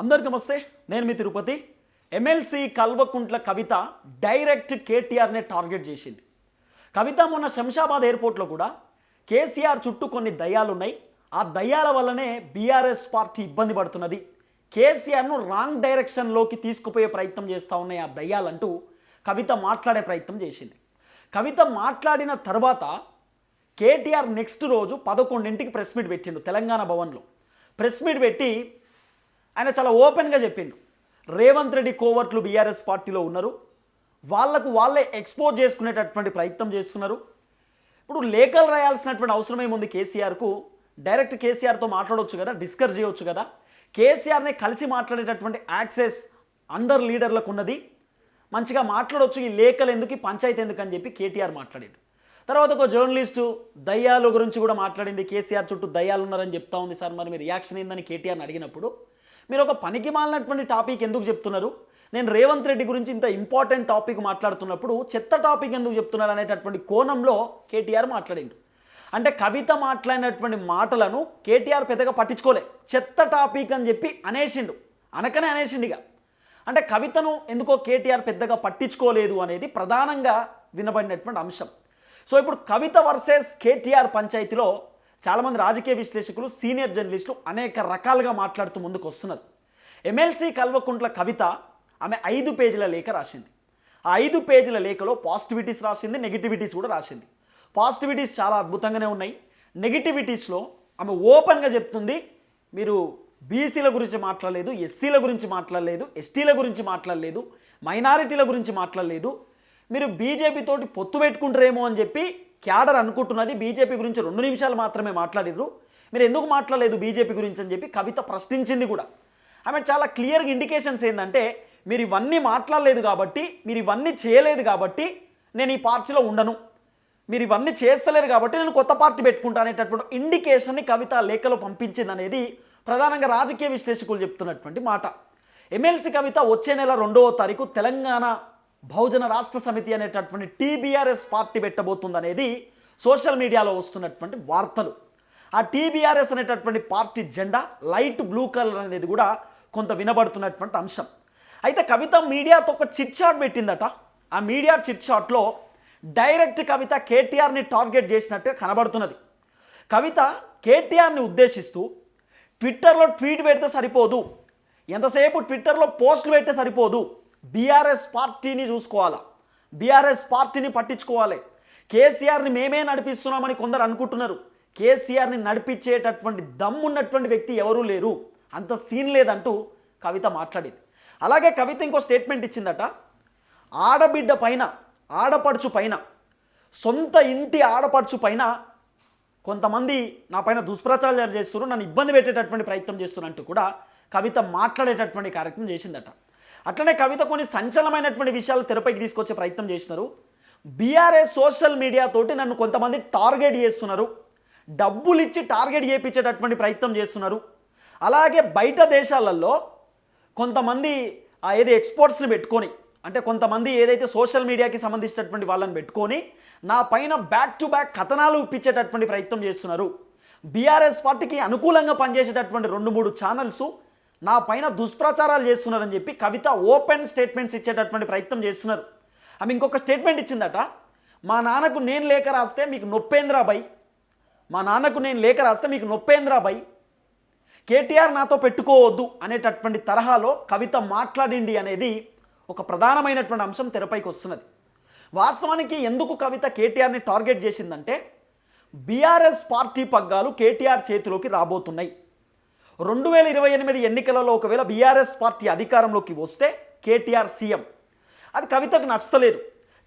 అందరికి నమస్తే నేను మీ తిరుపతి. ఎమ్మెల్సీ కల్వకుంట్ల కవిత డైరెక్ట్ కేటీఆర్నే టార్గెట్ చేసింది. కవిత మొన్న శంషాబాద్ ఎయిర్పోర్ట్లో కూడా కేసీఆర్ చుట్టూ కొన్ని దయ్యాలున్నాయి. ఆ దయ్యాల వల్లనే బీఆర్ఎస్ పార్టీ ఇబ్బంది పడుతున్నది. కేసీఆర్ను రాంగ్ డైరెక్షన్లోకి తీసుకుపోయే ప్రయత్నం చేస్తూ ఉన్నాయి ఆ దయ్యాలంటూ కవిత మాట్లాడే ప్రయత్నం చేసింది. కవిత మాట్లాడిన తర్వాత కేటీఆర్ నెక్స్ట్ రోజు పదకొండింటికి ప్రెస్ మీట్ పెట్టిండు తెలంగాణ భవన్లో. ప్రెస్ మీట్ పెట్టి ఆయన చాలా ఓపెన్గా చెప్పిండు. రేవంత్ రెడ్డి కోవర్ట్లు బీఆర్ఎస్ పార్టీలో ఉన్నారు. వాళ్ళకు వాళ్ళే ఎక్స్పోజ్ చేసుకునేటటువంటి ప్రయత్నం చేస్తున్నారు. ఇప్పుడు లేఖలు రాయాల్సినటువంటి అవసరం ఏముంది కేసీఆర్కు? డైరెక్ట్ కేసీఆర్తో మాట్లాడవచ్చు కదా డిస్కస్ చేయవచ్చు కదా. కేసీఆర్ని కలిసి మాట్లాడేటటువంటి యాక్సెస్ అందరు లీడర్లకు ఉన్నది. మంచిగా మాట్లాడవచ్చు ఈ లేఖలు ఎందుకు పంచాయతీ ఎందుకు అని చెప్పి కేటీఆర్ మాట్లాడాడు. తర్వాత ఒక జర్నలిస్టు దయ్యాలు గురించి కూడా మాట్లాడింది. కేసీఆర్ చుట్టూ దయ్యాలు ఉన్నారని చెప్తా ఉంది సార్. మరి మీ రియాక్షన్ ఏందని కేటీఆర్ని అడిగినప్పుడు మీరు ఒక పనికి మాలినటువంటి టాపిక్ ఎందుకు చెప్తున్నారు? నేను రేవంత్ రెడ్డి గురించి ఇంత ఇంపార్టెంట్ టాపిక్ మాట్లాడుతున్నప్పుడు చెత్త టాపిక్ ఎందుకు చెప్తున్నారు అనేటటువంటి కోణంలో కేటీఆర్ మాట్లాడిండు. అంటే కవిత మాట్లాడినటువంటి మాటలను కేటీఆర్ పెద్దగా పట్టించుకోలే. చెత్త టాపిక్ అని చెప్పి అనేసిండు. అనకనే అనేసిండిగా అంటే కవితను ఎందుకో కేటీఆర్ పెద్దగా పట్టించుకోలేదు అనేది ప్రధానంగా వినబడినటువంటి అంశం. సో ఇప్పుడు కవిత వర్సెస్ కేటీఆర్ పంచాయతీలో చాలామంది రాజకీయ విశ్లేషకులు సీనియర్ జర్నలిస్టులు అనేక రకాలుగా మాట్లాడుతూ ముందుకు వస్తున్నారు. ఎమ్మెల్సీ కల్వకుంట్ల కవిత ఆమె ఐదు పేజీల లేఖ రాసింది. ఆ ఐదు పేజీల లేఖలో పాజిటివిటీస్ రాసింది నెగిటివిటీస్ కూడా రాసింది. పాజిటివిటీస్ చాలా అద్భుతంగానే ఉన్నాయి. నెగిటివిటీస్లో ఆమె ఓపెన్గా చెప్తుంది మీరు బీసీల గురించి మాట్లాడలేదు ఎస్సీల గురించి మాట్లాడలేదు ఎస్టీల గురించి మాట్లాడలేదు మైనారిటీల గురించి మాట్లాడలేదు మీరు బీజేపీతోటి పొత్తు పెట్టుకుంటారేమో అని చెప్పి క్యాడర్ అనుకుంటున్నది బీజేపీ గురించి రెండు నిమిషాలు మాత్రమే మాట్లాడిర్రు. మీరు ఎందుకు మాట్లాడలేదు బీజేపీ గురించి అని చెప్పి కవిత ప్రశ్నించింది కూడా. ఆమె చాలా క్లియర్గా ఇండికేషన్స్ ఏంటంటే మీరు ఇవన్నీ మాట్లాడలేదు కాబట్టి మీరు ఇవన్నీ చేయలేదు కాబట్టి నేను ఈ పార్టీలో ఉండను. మీరు ఇవన్నీ చేస్తలేరు కాబట్టి నేను కొత్త పార్టీ పెట్టుకుంటా అనేటటువంటి ఇండికేషన్ని కవిత లేఖలో పంపించింది అనేది ప్రధానంగా రాజకీయ విశ్లేషకులు చెప్తున్నటువంటి మాట. ఎమ్మెల్సీ కవిత వచ్చే నెల రెండవ తారీఖు తెలంగాణ బహుజన రాష్ట్ర సమితి అనేటటువంటి టీబీఆర్ఎస్ పార్టీ పెట్టబోతుంది అనేది సోషల్ మీడియాలో వస్తున్నటువంటి వార్తలు. ఆ టీబీఆర్ఎస్ అనేటటువంటి పార్టీ జెండా లైట్ బ్లూ కలర్ అనేది కూడా కొంత వినబడుతున్నటువంటి అంశం. అయితే కవిత మీడియాతో ఒక చిట్ షాట్ పెట్టిందట. ఆ మీడియా చిట్ షాట్లో డైరెక్ట్ కవిత కేటీఆర్ని టార్గెట్ చేసినట్టుగా కనబడుతున్నది. కవిత కేటీఆర్ని ఉద్దేశిస్తూ ట్విట్టర్లో ట్వీట్ పెడితే సరిపోదు. ఎంతసేపు ట్విట్టర్లో పోస్టులు పెడితే సరిపోదు. బీఆర్ఎస్ పార్టీని చూసుకోవాలా? బీఆర్ఎస్ పార్టీని పట్టించుకోవాలి. కేసీఆర్ని మేమే నడిపిస్తున్నామని కొందరు అనుకుంటున్నారు. కేసీఆర్ని నడిపించేటటువంటి దమ్మున్నటువంటి వ్యక్తి ఎవరూ లేరు. అంత సీన్ లేదంటూ కవిత మాట్లాడింది. అలాగే కవిత ఇంకో స్టేట్మెంట్ ఇచ్చిందట. ఆడబిడ్డ పైన ఆడపడుచు పైన సొంత ఇంటి ఆడపడుచు పైన కొంతమంది నా పైన దుష్ప్రచారాలు చేస్తున్నారు నన్ను ఇబ్బంది పెట్టేటటువంటి ప్రయత్నం చేస్తున్నట్టు కూడా కవిత మాట్లాడేటటువంటి కార్యక్రమం చేసిందట. అట్లనే కవిత కొన్ని సంచలనమైనటువంటి విషయాలు తెరపైకి తీసుకొచ్చే ప్రయత్నం చేసినారు బీఆర్ఎస్ సోషల్ మీడియా తోటి నన్ను కొంతమంది టార్గెట్ చేస్తున్నారు. డబ్బులు ఇచ్చి టార్గెట్ చేయించేటటువంటి ప్రయత్నం చేస్తున్నారు. అలాగే బయట దేశాలలో కొంతమంది ఏది ఎక్స్పోర్ట్స్ని పెట్టుకొని అంటే కొంతమంది ఏదైతే సోషల్ మీడియాకి సంబంధించినటువంటి వాళ్ళని పెట్టుకొని నా పైన బ్యాక్ టు బ్యాక్ కథనాలు ఇప్పించేటటువంటి ప్రయత్నం చేస్తున్నారు. బీఆర్ఎస్ పార్టీకి అనుకూలంగా పనిచేసేటటువంటి రెండు మూడు ఛానల్స్ నా పైన దుష్ప్రచారాలు చేస్తున్నారని చెప్పి కవిత ఓపెన్ స్టేట్మెంట్స్ ఇచ్చేటటువంటి ప్రయత్నం చేస్తున్నారు. ఆమె ఇంకొక స్టేట్మెంట్ ఇచ్చిందట మా నాన్నకు నేను లేఖ రాస్తే మీకు నొప్పేంద్రా బై? మా నాన్నకు నేను లేఖ రాస్తే మీకు నొప్పేంద్రా బై? కేటీఆర్ నాతో పెట్టుకోవద్దు అనేటటువంటి తరహాలో కవిత మాట్లాడింది అనేది ఒక ప్రధానమైనటువంటి అంశం తెరపైకి వస్తున్నది. వాస్తవానికి ఎందుకు కవిత కేటీఆర్ని టార్గెట్ చేసిందంటే బీఆర్ఎస్ పార్టీ పగ్గాలు కేటీఆర్ చేతిలోకి రాబోతున్నాయి. రెండు వేల ఇరవై ఎనిమిది ఎన్నికలలో ఒకవేళ బీఆర్ఎస్ పార్టీ అధికారంలోకి వస్తే కేటీఆర్ సీఎం. అది కవితకు నచ్చలేదు.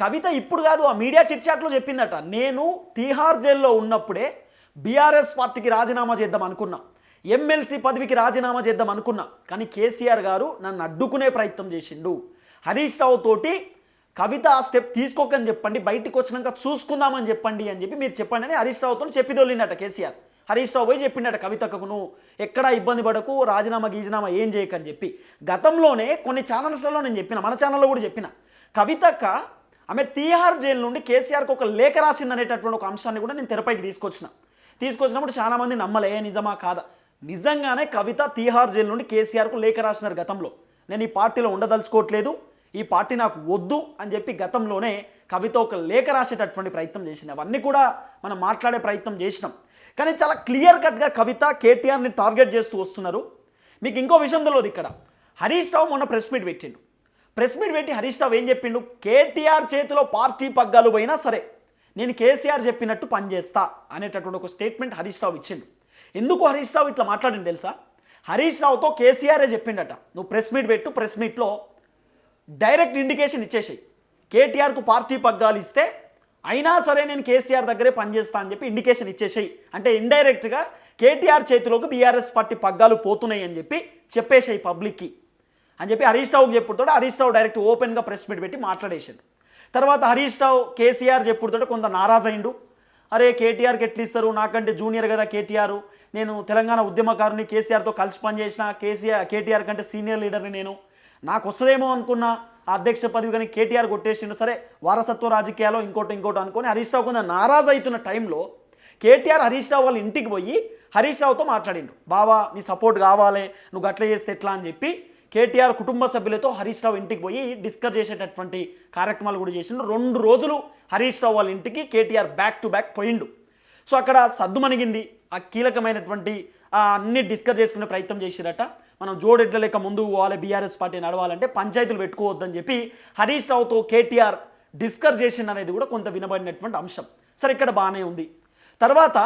కవిత ఇప్పుడు కాదు ఆ మీడియా చిట్చాట్లో చెప్పిందట నేను తీహార్ జైల్లో ఉన్నప్పుడే బీఆర్ఎస్ పార్టీకి రాజీనామా చేద్దాం అనుకున్నా. ఎమ్మెల్సీ పదవికి రాజీనామా చేద్దాం అనుకున్నా. కానీ కేసీఆర్ గారు నన్ను అడ్డుకునే ప్రయత్నం చేసిండు. హరీష్ రావు తోటి కవిత ఆ స్టెప్ తీసుకోకని చెప్పండి బయటికి వచ్చినాక చూసుకుందామని చెప్పండి అని చెప్పి మీరు చెప్పండి అని హరీష్ రావుతో చెప్పిదొల్లిందట కేసీఆర్. హరీష్ రావు పోయి చెప్పిండట కవితకు నువ్వు ఎక్కడా ఇబ్బంది పడకు రాజీనామా గీజీనామా ఏం చేయకని చెప్పి. గతంలోనే కొన్ని ఛానల్స్లలో నేను చెప్పిన మన ఛానల్లో కూడా చెప్పిన కవితక్క ఆమె తీహార్ జైలు నుండి కేసీఆర్కి ఒక లేఖ రాసింది అనేటటువంటి ఒక అంశాన్ని కూడా నేను తెరపైకి తీసుకొచ్చిన. తీసుకొచ్చినప్పుడు చాలామంది నమ్మలే నిజమా కాదా? నిజంగానే కవిత తీహార్ జైలు నుండి కేసీఆర్కు లేఖ రాసినారు గతంలో. నేను ఈ పార్టీలో ఉండదలుచుకోవట్లేదు ఈ పార్టీ నాకు వద్దు అని చెప్పి గతంలోనే కవిత ఒక లేఖ రాసేటటువంటి ప్రయత్నం చేసింది. అవన్నీ కూడా మనం మాట్లాడే ప్రయత్నం చేసినాం. కానీ చాలా క్లియర్ కట్గా కవిత కేటీఆర్ని టార్గెట్ చేస్తూ వస్తున్నారు. మీకు ఇంకో విషయం తెలియదు ఇక్కడ. హరీష్ రావు మొన్న ప్రెస్ మీట్ పెట్టిండు. ప్రెస్ మీట్ పెట్టి హరీష్ రావు ఏం చెప్పిండు? కేటీఆర్ చేతిలో పార్టీ పగ్గాలు పోయినా సరే నేను కేసీఆర్ చెప్పినట్టు పనిచేస్తా అనేటటువంటి ఒక స్టేట్మెంట్ హరీష్ రావు ఇచ్చిండు. ఎందుకు హరీష్ రావు ఇట్లా మాట్లాడింది తెలుసా? హరీష్ రావుతో కేసీఆరే చెప్పిండట. నువ్వు ప్రెస్ మీట్ పెట్టు ప్రెస్ మీట్లో డైరెక్ట్ ఇండికేషన్ ఇచ్చేసాయి. కేటీఆర్కు పార్టీ పగ్గాలు ఇస్తే అయినా సరే నేను కేసీఆర్ దగ్గరే పనిచేస్తా అని చెప్పి ఇండికేషన్ ఇచ్చేసాయి. అంటే ఇండైరెక్ట్గా కేటీఆర్ చేతిలోకి బీఆర్ఎస్ పార్టీ పగ్గాలు పోతున్నాయి అని చెప్పి చెప్పేసాయి పబ్లిక్కి. అని చెప్పి హరీష్ రావుకి చెప్పుడుతో హరీష్ రావు డైరెక్ట్ ఓపెన్గా ప్రెస్ మీట్ పెట్టి మాట్లాడేసాడు. తర్వాత హరీష్ రావు కేసీఆర్ చెప్పుడుతో కొంత నారాజైండు అరే కేటీఆర్కి ఎట్లా ఇస్తారు? నాకంటే జూనియర్ కదా కేటీఆర్. నేను తెలంగాణ ఉద్యమకారుని కేసీఆర్తో కలిసి పనిచేసిన కేసీఆర్ కేటీఆర్ కంటే సీనియర్ లీడర్ని నేను. నాకు వస్తుందేమో అనుకున్నా. అధ్యక్ష పదవి కానీ కేటీఆర్ కొట్టేసిండు. సరే వారసత్వ రాజకీయాలు ఇంకోటి ఇంకోటి అనుకొని హరీష్ రావు కొంత నారాజ్ అవుతున్న టైంలో కేటీఆర్ హరీష్ రావు వాళ్ళ ఇంటికి పోయి హరీష్ రావుతో మాట్లాడిండు. బావా నీ సపోర్ట్ కావాలి నువ్వు గట్ల చేస్తే ఎట్లా? అని చెప్పి కేటీఆర్ కుటుంబ సభ్యులతో హరీష్ రావు ఇంటికి పోయి డిస్కస్ చేసేటటువంటి కార్యక్రమాలు కూడా చేసిండు. రెండు రోజులు హరీష్ రావు వాళ్ళ ఇంటికి కేటీఆర్ బ్యాక్ టు బ్యాక్ పోయిండు. సో అక్కడ సద్దుమణిగింది. ఆ కీలకమైనటువంటి అన్ని డిస్కస్ చేసుకునే ప్రయత్నం చేసిరట. మనం జోడెడ్ల లెక్క ముందుకు పోవాలి బీఆర్ఎస్ పార్టీ నడవాలంటే పంచాయతీలు పెట్టుకోవద్దని చెప్పి హరీష్ రావుతో కేటీఆర్ డిస్కస్ చేసింది అనేది కూడా కొంత వినబడినటువంటి అంశం. సరే ఇక్కడ బాగానే ఉంది. తర్వాత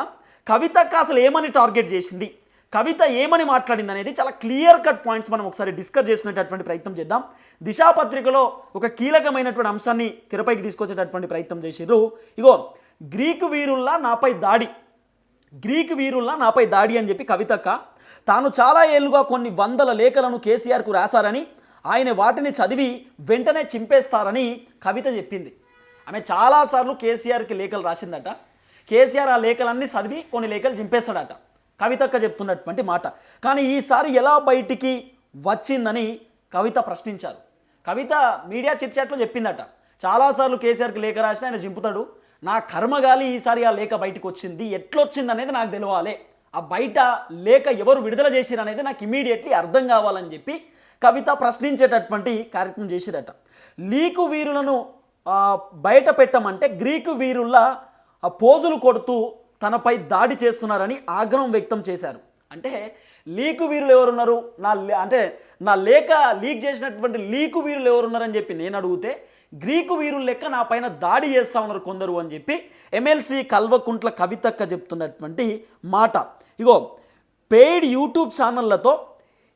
కవిత అసలు ఏమని టార్గెట్ చేసింది? కవిత ఏమని మాట్లాడింది అనేది చాలా క్లియర్ కట్ పాయింట్స్ మనం ఒకసారి డిస్కస్ చేసుకునేటటువంటి ప్రయత్నం చేద్దాం. దిశా పత్రికలో ఒక కీలకమైనటువంటి అంశాన్ని తెరపైకి తీసుకొచ్చేటటువంటి ప్రయత్నం చేసిర్రు. ఇగో గ్రీకు వీరుల్లా నాపై దాడి. గ్రీకు వీరుల్లా నాపై దాడి అని చెప్పి కవితక్క తాను చాలా ఏళ్ళుగా కొన్ని వందల లేఖలను కేసీఆర్కు రాశారని ఆయన వాటిని చదివి వెంటనే చింపేస్తారని కవిత చెప్పింది. ఆమె చాలాసార్లు కేసీఆర్కి లేఖలు రాసిందట. కేసీఆర్ ఆ లేఖలన్నీ చదివి కొన్ని లేఖలు చింపేస్తాడట. కవితక్క చెప్తున్నటువంటి మాట. కానీ ఈసారి ఎలా బయటికి వచ్చిందని కవిత ప్రశ్నించారు. కవిత మీడియా చిట్చాట్లో చెప్పిందట. చాలాసార్లు కేసీఆర్కి లేఖ రాసిన ఆయన చింపుతాడు. నా కర్మగాలి ఈసారి ఆ లేఖ బయటకు వచ్చింది ఎట్లొచ్చింది అనేది నాకు తెలియాలి ఆ బయట లేఖ ఎవరు విడుదల చేసిరు అనేది నాకు ఇమీడియట్లీ అర్థం కావాలని చెప్పి కవిత ప్రశ్నించేటటువంటి కార్యక్రమం చేసిరట. లీకు వీరులను బయట పెట్టమంటే గ్రీకు వీరుల్లా ఆ పోజులు కొడుతూ తనపై దాడి చేస్తున్నారని ఆగ్రహం వ్యక్తం చేశారు. అంటే లీకు వీరులు ఎవరున్నారు? నా లే- అంటే నా లేఖ లీక్ చేసినటువంటి లీకు వీరులు ఎవరున్నారని చెప్పి నేను అడిగితే గ్రీకు వీరుల లెక్క నా పైన దాడి చేస్తా ఉన్నారు కొందరు అని చెప్పి ఎమ్మెల్సీ కల్వకుంట్ల కవితక్క చెప్తున్నటువంటి మాట. ఇగో పెయిడ్ యూట్యూబ్ ఛానళ్ళతో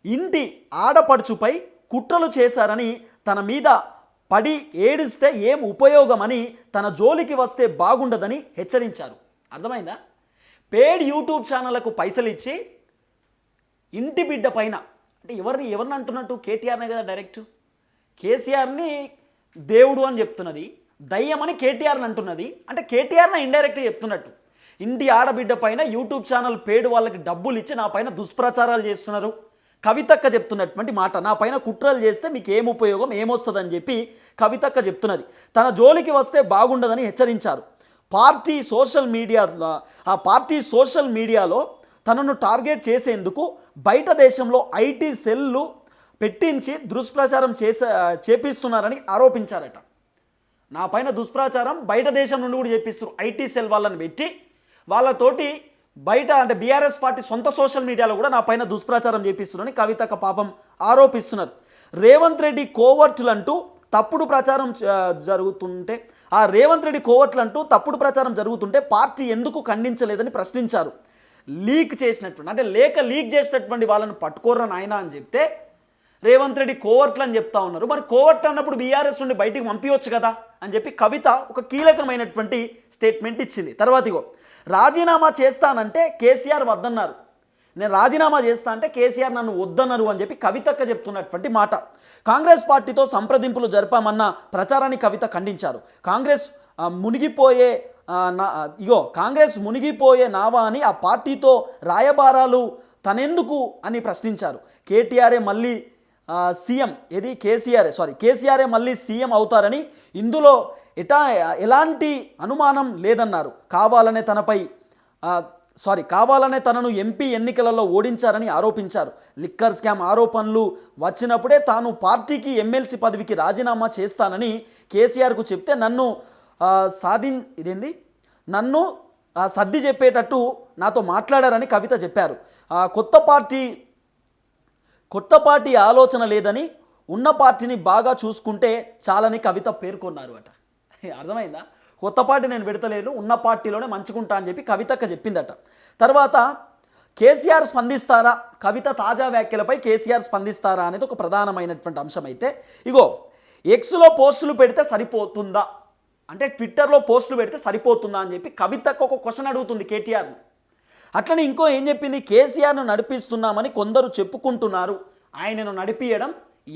ఇంటి ఆడపడుచుపై కుట్రలు చేశారని తన మీద పడి ఏడిస్తే ఏం ఉపయోగమని తన జోలికి వస్తే బాగుండదని హెచ్చరించారు. అర్థమైందా? పేడ్ యూట్యూబ్ ఛానళ్ళకు పైసలు ఇచ్చి ఇంటి బిడ్డ పైన అంటే ఎవరిని ఎవరిని అంటున్నట్టు కేటీఆర్నే కదా డైరెక్ట్? కేసీఆర్ని దేవుడు అని చెప్తున్నది దయ్యమని కేటీఆర్ని అంటున్నది. అంటే కేటీఆర్ని ఇండైరెక్ట్గా చెప్తున్నట్టు. ఇంటి ఆడబిడ్డ పైన యూట్యూబ్ ఛానల్ పేడు వాళ్ళకి డబ్బులు ఇచ్చి నా పైన దుష్ప్రచారాలు చేస్తున్నారు. కవితక్క చెప్తున్నటువంటి మాట నా పైన కుట్రలు చేస్తే మీకు ఏం ఉపయోగం ఏమొస్తుందని చెప్పి కవితక్క చెప్తున్నది. తన జోలికి వస్తే బాగుండదని హెచ్చరించారు. పార్టీ సోషల్ మీడియా ఆ పార్టీ సోషల్ మీడియాలో తనను టార్గెట్ చేసేందుకు బయట దేశంలో ఐటీ సెల్లు పెట్టించి దుష్ప్రచారం చేసే చేపిస్తున్నారని ఆరోపించారట. నా పైన దుష్ప్రచారం బయట దేశం నుండి కూడా చేపిస్తారు ఐటీ సెల్ వాళ్ళని పెట్టి వాళ్ళతోటి బయట అంటే బీఆర్ఎస్ పార్టీ సొంత సోషల్ మీడియాలో కూడా నా పైన దుష్ప్రచారం చేపిస్తున్నారని కవితక పాపం ఆరోపిస్తున్నారు. రేవంత్ రెడ్డి కోవర్టులు అంటూ తప్పుడు ప్రచారం జరుగుతుంటే ఆ రేవంత్ రెడ్డి కోవర్టులంటూ తప్పుడు ప్రచారం జరుగుతుంటే పార్టీ ఎందుకు ఖండించలేదని ప్రశ్నించారు. లీక్ చేసినటువంటి అంటే లేఖ లీక్ చేసినటువంటి వాళ్ళని పట్టుకోరని ఆయన అని చెప్తే రేవంత్ రెడ్డి కోవర్ట్లు అని చెప్తా ఉన్నారు. మరి కోవర్ట్ అన్నప్పుడు బీఆర్ఎస్ నుండి బయటికి పంపించవచ్చు కదా అని చెప్పి కవిత ఒక కీలకమైనటువంటి స్టేట్మెంట్ ఇచ్చింది. తర్వాత ఇగో రాజీనామా చేస్తానంటే కేసీఆర్ వద్దన్నారు. నేను రాజీనామా చేస్తా అంటే కేసీఆర్ నన్ను వద్దన్నారు అని చెప్పి కవితక్క చెప్తున్నటువంటి మాట. కాంగ్రెస్ పార్టీతో సంప్రదింపులు జరిపామన్న ప్రచారాన్ని కవిత ఖండించారు. కాంగ్రెస్ మునిగిపోయే నా ఇగో కాంగ్రెస్ మునిగిపోయే నావా అని ఆ పార్టీతో రాయబారాలు తనెందుకు అని ప్రశ్నించారు. కేటీఆర్ఏ మళ్ళీ సీఎం ఏది? కేసీఆర్ సారీ కేసీఆర్ఏ మళ్ళీ సీఎం అవుతారని ఇందులో ఎటా ఎలాంటి అనుమానం లేదన్నారు. కావాలనే తనపై సారీ కావాలనే తనను ఎంపీ ఎన్నికలలో ఓడించారని ఆరోపించారు. లిక్కర్ స్కామ్ ఆరోపణలు వచ్చినప్పుడే తాను పార్టీకి ఎమ్మెల్సీ పదవికి రాజీనామా చేస్తానని కేసీఆర్కు చెప్తే నన్ను సాధి ఇదేంది? నన్ను సర్ది చెప్పేటట్టు నాతో మాట్లాడారని కవిత చెప్పారు. కొత్త పార్టీ కొత్త పార్టీ ఆలోచన లేదని ఉన్న పార్టీని బాగా చూసుకుంటే చాలని కవిత పేర్కొన్నారు అట అర్థమైందా? కొత్త పార్టీ నేను పెడతలేను ఉన్న పార్టీలోనే మంచుకుంటా అని చెప్పి కవితక్క చెప్పిందట. తర్వాత కేసీఆర్ స్పందిస్తారా? కవిత తాజా వ్యాఖ్యలపై కేసీఆర్ స్పందిస్తారా అనేది ఒక ప్రధానమైనటువంటి అంశం అయితే ఇగో ఎక్స్లో పోస్టులు పెడితే సరిపోతుందా? అంటే ట్విట్టర్లో పోస్టులు పెడితే సరిపోతుందా అని చెప్పి కవితకు ఒక క్వశ్చన్ అడుగుతుంది కేటీఆర్ను. అట్లనే ఇంకో ఏం చెప్పింది? కేసీఆర్ను నడిపిస్తున్నామని కొందరు చెప్పుకుంటున్నారు. ఆయనను నడిపియడం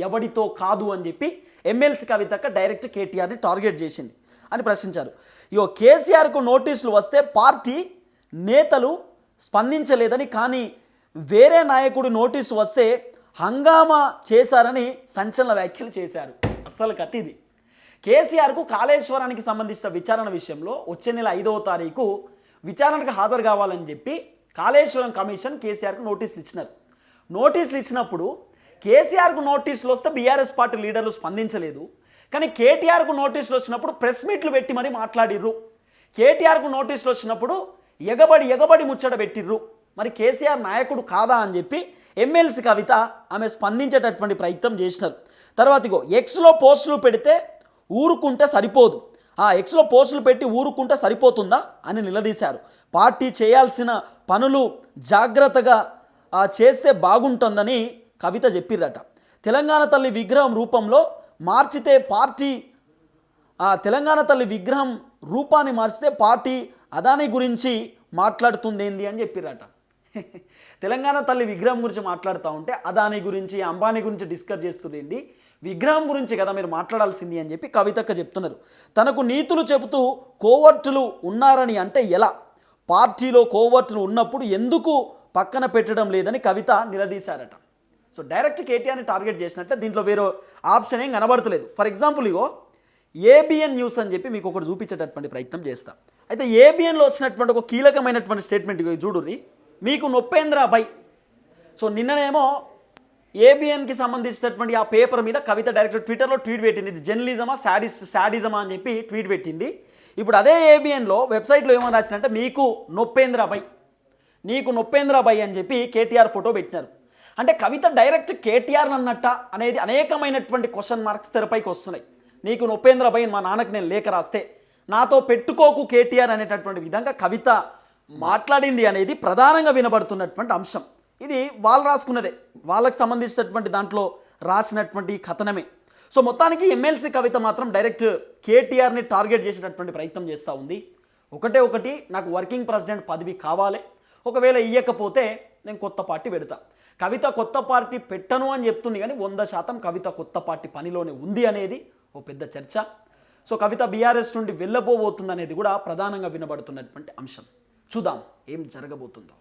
ఎవడితో కాదు అని చెప్పి ఎమ్మెల్సీ కవితక్క డైరెక్ట్ కేటీఆర్ని టార్గెట్ చేసింది అని ప్రశ్నించారు. ఇగో కేసీఆర్కు నోటీసులు వస్తే పార్టీ నేతలు స్పందించలేదని కానీ వేరే నాయకుడి నోటీసు వస్తే హంగామా చేశారని సంచలన వ్యాఖ్యలు చేశారు. అస్సలు కత్తిది కేసీఆర్కు కాళేశ్వరానికి సంబంధించిన విచారణ విషయంలో వచ్చే నెల ఐదవ తారీఖు విచారణకు హాజరు కావాలని చెప్పి కాళేశ్వరం కమిషన్ కేసీఆర్కు నోటీసులు ఇచ్చినారు. నోటీసులు ఇచ్చినప్పుడు కేసీఆర్కు నోటీసులు వస్తే బీఆర్ఎస్ పార్టీ లీడర్లు స్పందించలేదు. కానీ కేటీఆర్కు నోటీసులు వచ్చినప్పుడు ప్రెస్ మీట్లు పెట్టి మరీ మాట్లాడిర్రు. కేటీఆర్కు నోటీసులు వచ్చినప్పుడు ఎగబడి ఎగబడి ముచ్చట పెట్టిర్రు. మరి కేసీఆర్ నాయకుడు కాదా అని చెప్పి ఎమ్మెల్సీ కవిత ఆమె స్పందించేటటువంటి ప్రయత్నం చేసినారు. తర్వాత ఇగో ఎక్స్లో పోస్టులు పెడితే ఊరుకుంటే సరిపోదు. ఆ ఎక్స్లో పోస్టులు పెట్టి ఊరుకుంటే సరిపోతుందా అని నిలదీశారు. పార్టీ చేయాల్సిన పనులు జాగ్రత్తగా చేస్తే బాగుంటుందని కవిత చెప్పిర్రట. తెలంగాణ తల్లి విగ్రహం రూపంలో మార్చితే పార్టీ తెలంగాణ తల్లి విగ్రహం రూపాన్ని మార్చితే పార్టీ అదాని గురించి మాట్లాడుతుంది ఏంది అని చెప్పిరట తెలంగాణ తల్లి విగ్రహం గురించి మాట్లాడుతూ ఉంటే అదాని గురించి అంబానీ గురించి డిస్కస్ చేస్తుంది విగ్రహం గురించి కదా మీరు మాట్లాడాల్సింది అని చెప్పి కవితక్క చెప్తున్నారు. తనకు నీతులు చెబుతూ కోవర్టులు ఉన్నారని అంటే ఎలా? పార్టీలో కోవర్టులు ఉన్నప్పుడు ఎందుకు పక్కన పెట్టడం లేదని కవిత నిలదీశారట. సో డైరెక్ట్ కేటీఆర్ని టార్గెట్ చేసినట్టే దీంట్లో వేరే ఆప్షన్ ఏం కనబడతలేదు. ఫర్ ఎగ్జాంపుల్ ఇగో ఏబిఎన్ న్యూస్ అని చెప్పి మీకు ఒకటి చూపించేటటువంటి ప్రయత్నం చేస్తా. అయితే ఏబిఎన్లో వచ్చినటువంటి ఒక కీలకమైనటువంటి స్టేట్మెంట్ చూడుర్రి. మీకు నొప్పేంద్ర బై సో నిన్ననేమో ఏబిఎన్కి సంబంధించినటువంటి ఆ పేపర్ మీద కవిత డైరెక్ట్ ట్విట్టర్లో ట్వీట్ పెట్టింది. ఇది జర్నలిజమా శాడిస్ శాడిజమా అని చెప్పి ట్వీట్ పెట్టింది. ఇప్పుడు అదే ఏబిఎన్లో వెబ్సైట్లో ఏమని రాసినంటే మీకు నొప్పేంద్రబై నీకు నొప్పేంద్రబై అని చెప్పి కేటీఆర్ ఫోటో పెట్టినారు. అంటే కవిత డైరెక్ట్ కేటీఆర్ అన్నట్ట అనేది అనేకమైనటువంటి క్వశ్చన్ మార్క్స్ తెరపైకి వస్తున్నాయి. నీకు నొప్పేంద్రబై మా నాన్నకి నేను లేఖ రాస్తే నాతో పెట్టుకోకు కేటీఆర్ అనేటటువంటి విధంగా కవిత మాట్లాడింది అనేది ప్రధానంగా వినబడుతున్నటువంటి అంశం. ఇది వాళ్ళు రాసుకున్నదే. వాళ్ళకి సంబంధించినటువంటి దాంట్లో రాసినటువంటి కథనమే. సో మొత్తానికి ఎమ్మెల్సీ కవిత మాత్రం డైరెక్ట్ కేటీఆర్ని టార్గెట్ చేసేటటువంటి ప్రయత్నం చేస్తూ ఉంది. ఒకటే ఒకటి నాకు వర్కింగ్ ప్రెసిడెంట్ పదవి కావాలి. ఒకవేళ ఇయ్యకపోతే నేను కొత్త పార్టీ పెడతా. కవిత కొత్త పార్టీ పెట్టను అని చెప్తుంది కానీ వంద శాతం కవిత కొత్త పార్టీ పనిలోనే ఉంది అనేది ఓ పెద్ద చర్చ. సో కవిత బీఆర్ఎస్ నుండి వెళ్ళబోబోతుంది అనేది కూడా ప్రధానంగా వినబడుతున్నటువంటి అంశం. చూద్దాం ఏం జరగబోతుందో.